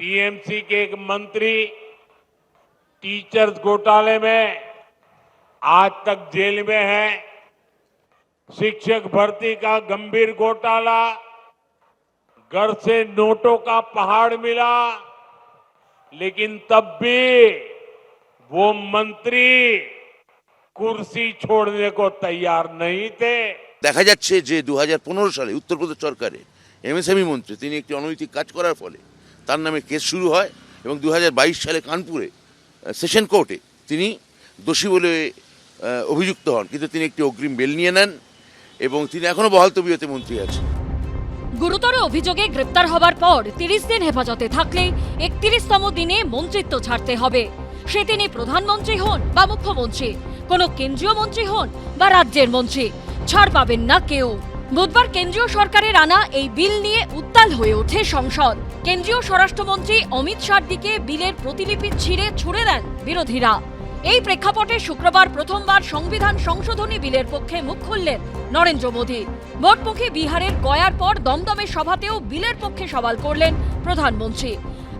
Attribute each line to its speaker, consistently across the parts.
Speaker 1: TMC के एक मंत्री टीचर्स घोटाले में आज तक जेल में है शिक्षक भर्ती का गंभीर घोटाला घर से नोटों का पहाड़ मिला लेकिन तब भी वो मंत्री कुर्सी छोड़ने को तैयार नहीं थे
Speaker 2: দেখা যাচ্ছে যে দু সালে উত্তরপ্রদেশ সরকারে এমএসএমই মন্ত্রী তিনি একটি অনৈতিক কাজ করার ফলে তার নামে কেস শুরু হয় এবং দু হাজার বাইশ সালে কানপুরে সেশন কোর্টে তিনি দোষী বলে অভিযুক্ত হন। কিন্তু তিনি একটি অগ্রিম বেল নিয়ে নেন এবং তিনি এখনও বহাল তবিয়তে মন্ত্রী আছেন।
Speaker 3: গুরুতর অভিযোগে গ্রেপ্তার হবার পর তিরিশ দিন হেফাজতে থাকলে একত্রিশতম দিনে মন্ত্রিত্ব ছাড়তে হবে। সে তিনি প্রধানমন্ত্রী হন বা মুখ্যমন্ত্রী, কোনো কেন্দ্রীয় মন্ত্রী হন বা রাজ্যের মন্ত্রী, ছাড় পাবেন না কেউ। বুধবার কেন্দ্রীয় সরকারের আনা এই বিল নিয়ে উত্তাল হয়ে ওঠে সংসদ। কেন্দ্রীয় স্বরাষ্ট্রমন্ত্রী অমিত শাহর দিকে বিলের প্রতিলিপি ছিঁড়ে ছুড়ে দেন বিরোধীরা। এই প্রেক্ষাপটে শুক্রবার প্রথমবার সংবিধান সংশোধনী বিলের পক্ষে মুখ খুললেন নরেন্দ্র মোদী। ভোটমুখী বিহারের গয়ার পর দমদমের সভাতেও বিলের পক্ষে সওয়াল করলেন প্রধানমন্ত্রী।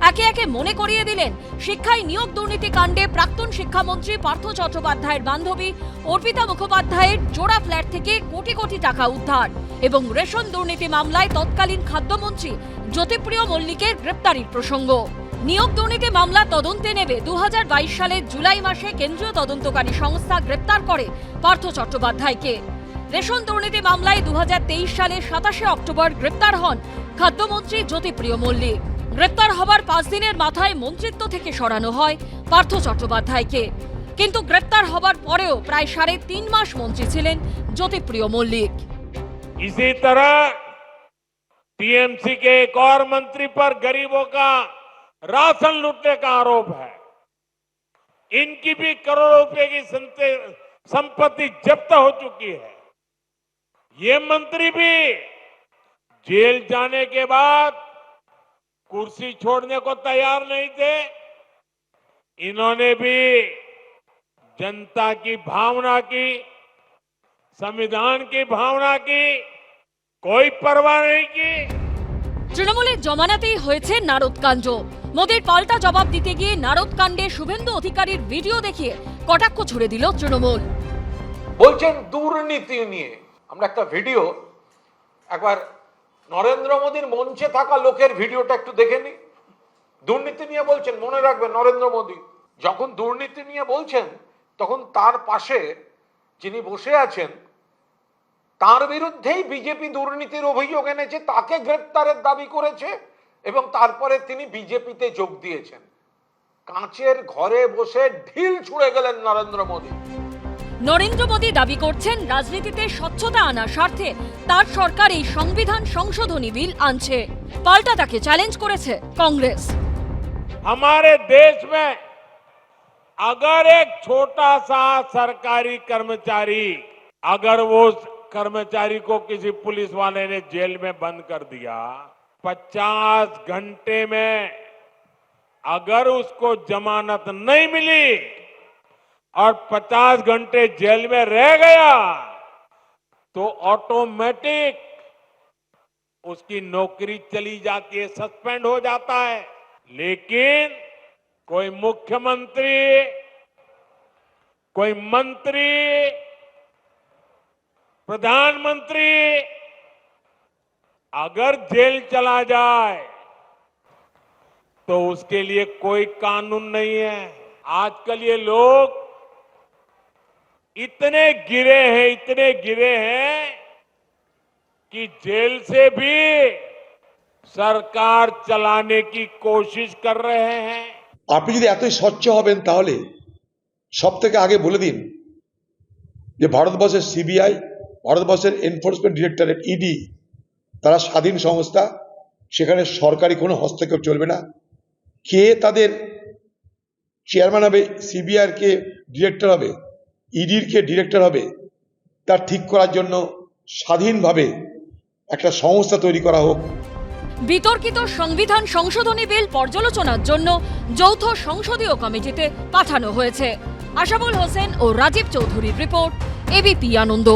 Speaker 3: একে একে মনে করিয়ে দিলেন। শিক্ষায় নিয়োগ দুর্নীতি কাণ্ডে প্রাক্তন শিক্ষামন্ত্রী পার্থ চট্টোপাধ্যায়ের বান্ধবী, অর্পিতা মুখোপাধ্যায়ের জোড়া ফ্ল্যাট থেকে কোটি কোটি টাকা উদ্ধার এবং রেশন দুর্নীতি মামলায় তৎকালীন খাদ্যমন্ত্রী জ্যোতিপ্রিয় মল্লিকের গ্রেপ্তারির প্রসঙ্গ। নিয়োগ দুর্নীতি মামলা তদন্তে নেবে দু হাজার বাইশ সালের জুলাই মাসে কেন্দ্রীয় তদন্তকারী সংস্থা গ্রেপ্তার করে পার্থ চট্টোপাধ্যায়কে। রেশন দুর্নীতি মামলায় দু সালে সাতাশে অক্টোবর গ্রেপ্তার হন খাদ্যমন্ত্রী জ্যোতিপ্রিয় মল্লিক। গ্রেপ্তার হবার পাঁচ দিনের মাথায় মন্ত্রিত্ব থেকে সরানো হয় পার্থ চট্টোপাধ্যায়কে কিন্তু গ্রেপ্তার হবার পরেও প্রায় সাড়ে তিন মাস মন্ত্রী ছিলেন জ্যোতিপ্রিয় মল্লিক
Speaker 1: इसी तरह टीएमसी के एक और मंत्री पर गरीबों का राशन लूटने का आरोप है इनकी भी करोड़ों रुपए की संते- संपत्ति जब्त हो चुकी है ये मंत्री भी जेल जाने के बाद कुर्सी छोड़ने को तैयार नहीं थे इन्होंने भी जनता की भावना की संविधान की भावना की कोई परवाह नहीं की
Speaker 3: তৃণমূলের জমানাতেই হয়েছে নারদকাণ্ড মোদীর পাল্টা জবাব দিতে গিয়ে নারদকাণ্ডে শুভেন্দু অধিকারীর ভিডিও দেখিয়ে কটাক্ষ ছুড়ে দিল তৃণমূল
Speaker 4: বলছেন দুর্নীতি নিয়ে আমরা একটা ভিডিও একবার নরেন্দ্র মোদীর মঞ্চে থাকা লোকের ভিডিওটা একটু দেখে নি। দুর্নীতি নিয়ে বলছেন, মনে রাখবেন, নরেন্দ্র মোদী। যখন দুর্নীতি নিয়ে বলছেন, তখন তার পাশে যিনি বসে আছেন, তার বিরুদ্ধেই বিজেপি দুর্নীতির অভিযোগ এনেছে, তাকে গ্রেপ্তারের দাবি করেছে এবং তারপরে তিনি বিজেপিতে যোগ দিয়েছেন। কাঁচের ঘরে বসে ঢিল ছুঁড়ে গেলেন নরেন্দ্র মোদী।
Speaker 3: নরেন্দ্র মোদী দাবি করছেন রাজনীতিতে স্বচ্ছতা আনার স্বার্থে তার সরকার এই সংবিধান সংশোধনী বিল আনছে পাল্টা তাকে চ্যালেঞ্জ করেছে কংগ্রেস
Speaker 1: हमारे देश में अगर एक छोटा सा सरकारी कर्मचारी अगर वो उस कर्मचारी को किसी पुलिस वाले ने जेल में बंद कर दिया 50 घंटे में अगर उसको जमानत नहीं मिली और 50 घंटे जेल में रह गया तो ऑटोमेटिक उसकी नौकरी चली जाती है सस्पेंड हो जाता है। लेकिन कोई मुख्यमंत्री, कोई मंत्री, प्रधानमंत्री, अगर जेल चला जाए तो उसके लिए कोई कानून नहीं है। आजकल ये लोग इतने गिरे हैं इतने गिरे हैं कि जेल से भी सरकार चलाने की कोशिश कर रहे हैं
Speaker 5: আপনি যদি এতই স্বচ্ছ হবেন তাহলে সব থেকে আগে বলে দিন যে ভারতবর্ষের সিবিআই ভারতবর্ষের এনফোর্সমেন্ট ডিরেক্টরেট ইডি তারা স্বাধীন সংস্থা সেখানে সরকারি কোনো হস্তক্ষেপ চলবে না কে তাদের চেয়ারম্যান হবে সিবিআইয়ের কে ডিরেক্টর হবে ইডির কে ডিরেক্টর হবে, তার ঠিক করার জন্য স্বাধীনভাবে একটা সংস্থা তৈরি করা হোক।
Speaker 3: বিতর্কিত সংবিধান সংশোধনী বিল পর্যালোচনার জন্য যৌথ সংসদীয় কমিটিতে পাঠানো হয়েছে। আশাবুল হোসেন ও রাজীব চৌধুরীর রিপোর্ট এবিপি আনন্দ।